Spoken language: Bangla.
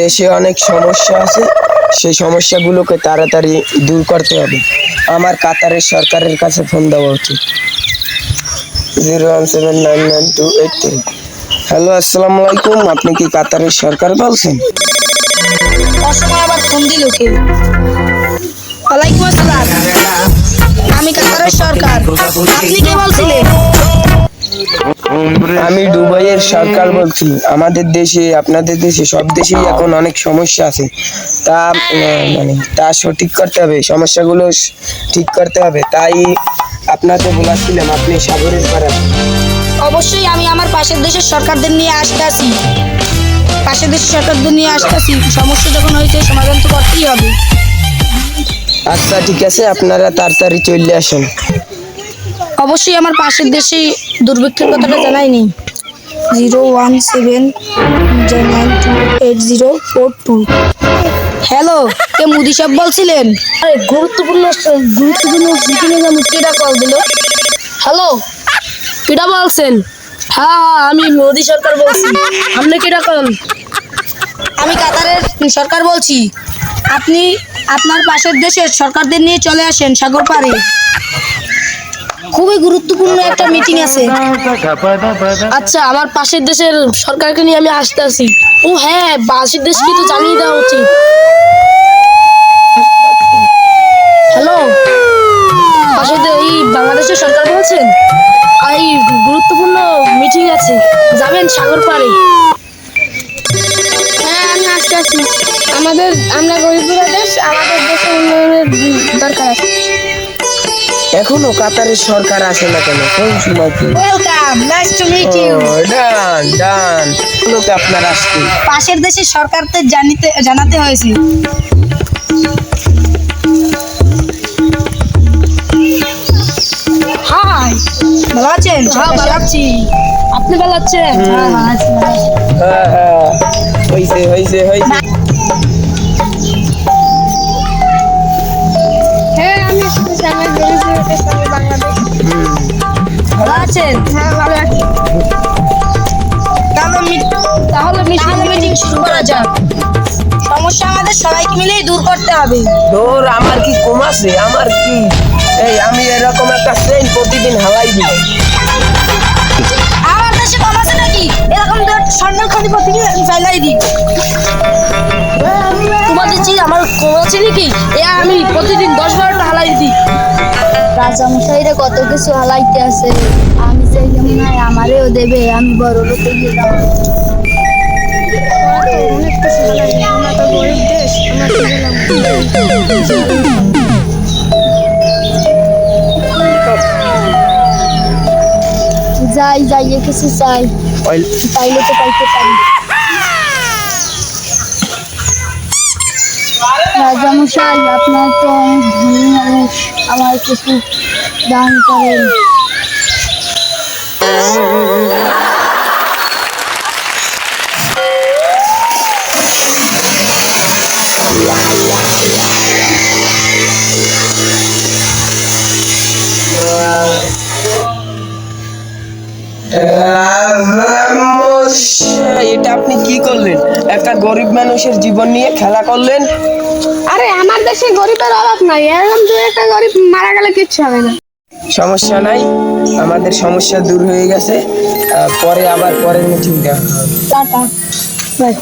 দেশে অনেক সমস্যা আছে সেই সমস্যাগুলোকে তাড়াতাড়ি দূর করতে হবে। আমার কাতারের সরকারের কাছে ফোন দেওয়া উচিত। Zero one seven nine nine two eight three hello আসসালামু আলাইকুম আপনি কি কাতারের সরকার বলছেন? অসময় আবার ফোন দিল কে? ওয়ালাইকুম আসসালাম। আমি কাতারের সরকার। আপনি কে বলছিলেন? আমি দুবাইয়ের সরকার বলছি। আমাদের দেশে আপনাদের দেশে সব দেশেই এখন অনেক সমস্যা আছে। তা মানে তা সঠিক করতে হবে সমস্যাগুলো ঠিক করতে হবে। তাই আপনাকে বলেছিলাম আপনি সাগরের পাড়া অবশ্যই আমি আমার পাশের দেশের সরকারদের নিয়ে আসতে আসি। পাশের দেশের সরকারদের নিয়ে আসতে আসি। সমস্যা যখন হয়েছে সমাধান তো করতেই হবে। আচ্ছা ঠিক আছে আপনারা তাড়াতাড়ি চলে আসেন। অবশ্যই আমার পাশের দেশে দুর্ভিক্ষের কথাটা জানাইনি। Zero one seven nine two eight zero four two. Hello কে মুদি সাহেব বলছিলেন? আরে গুরুত্বপূর্ণ গুরুত্বপূর্ণ মিটিংয়ে আমি কেটা কল দিল? হ্যালো কেটা বলছেন? হ্যাঁ হ্যাঁ আমি মোদি সরকার বলছি। আপনি কেটা কল আমি কাতারের সরকার বলছি। আপনি আপনার পাশের দেশের সরকারদের নিয়ে চলে আসেন সাগর পাড়ে। খুবই গুরুত্বপূর্ণ একটা মিটিং আছে। আচ্ছা আমার পাশের দেশের সরকারকে নিয়ে আমি আসতে আসি। ও হ্যাঁ পাশের দেশকে তো জানিয়ে দেওয়া উচিত। হ্যালো পাশের এই বাংলাদেশের সরকার বলছেন? এই গুরুত্বপূর্ণ মিটিং আছে। যাবেন সাগর পাড়ে। হ্যাঁ আমি আসতে আসি। আমাদের আমরা গরিবুরা দেশ, আমাদের দেশে উন্নয়নের দরকার আছে। এখনও কাতারের সরকার আসে না কেন? কোন সময় কি? Welcome nice to meet you done done. লোকে আপনার আসতে। পাশের দেশের সরকারদের জানিতে জানাতে হয়েছে। হাই ভালো আছেন? হ্যাঁ ভালো আছি। আপনি ভালো আছেন? হ্যাঁ। হ্যাঁ হ্যাঁ। হয়েছে হয়েছে হয়েছে আছেন হ্যাঁ ভালো আছি তাহলে মিটিং শুরু করা যাক। সমস্যা আমাদের সবাইকে মিলেই দূর করতে হবে। তোর আমার কি কম আছে? আমার কি? এই আমি এরকম একটা ট্রেন প্রতিদিন হাওয়াই দিই। আমার দেশে কম আছে নাকি? এরকম স্বর্ণের ক্ষতি প্রতিদিন আমি ফেলাই দিই। তোমাদের আমার কম আছে নাকি? এ আমি প্রতিদিন দশ দিই রাজামশাইরে কত কিছু হালাইতে আছে। আমি চাই যেমন হয় আমারেও দেবে আমি বড় লোকে গেলাম। অনেক কিছু হালাই আমরা তো গরিব দেশ আমরা তো গেলাম যাই যাই কিছু চাই। পাইলে তো পাইতে পারি। রাজামশাই আপনার তো অনেক আমার কিছু দান করেন। এটা আপনি কি করলেন? একটা গরিব মানুষের জীবন নিয়ে খেলা করলেন? আরে আমার দেশে গরিবের অভাব নাই। এরকম দু একটা গরিব মারা গেলে কিচ্ছু হবে না। সমস্যা নাই। আমাদের সমস্যা দূর হয়ে গেছে। পরে আবার পরের মিটিং দেওয়া। টাটা। বাই।